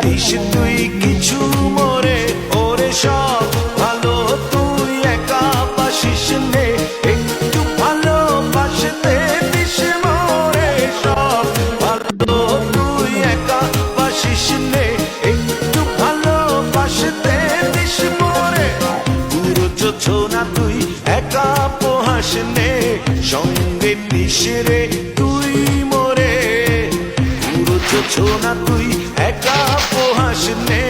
This তুই কিছু মরে, ওরে সব ভালো, তুই একা বাসিস একটু ভালো বাসতে দিস মরে, সব ভালো, তুই একা বাসিস নে ভালো বাসতে দিস মরে। পুরো না তুই একা পোহাস সঙ্গে নিস রে তুই মরে। পুরো চোছো না তুই একা পোহাস নে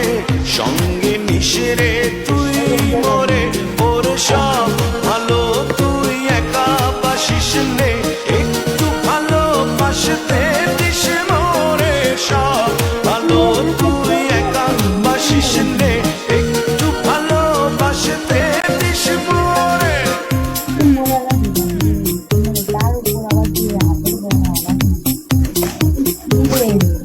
সঙ্গে নিসে রে তুই মরে। ওর সব ভালো, তুই একা বাসিস নে একটু ভালো বাসতে দিস মরে। সব একা বাসিস নে একটু ভালো বাসতে দিস তার উপর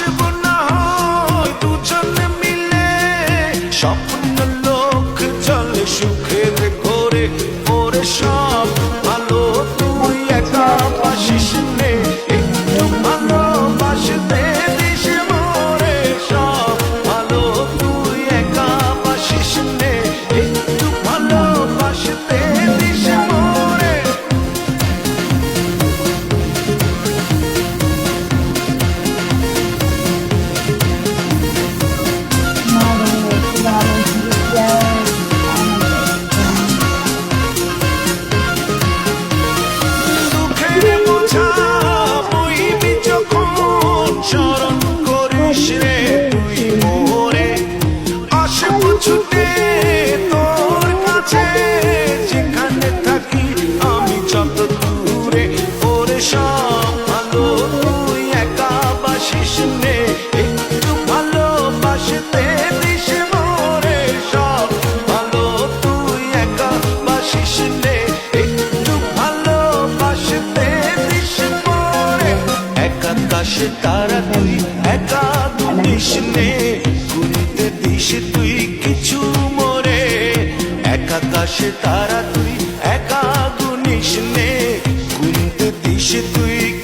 ভাসব না মিলে স্বপ্ন তারা তুই, একা দুনিস নে। ঘুরিতে দিস তুই, কিছু মরে। একা কাশে তারা তুই, একা গুনিস নে। ঘুরিতে দিস তুই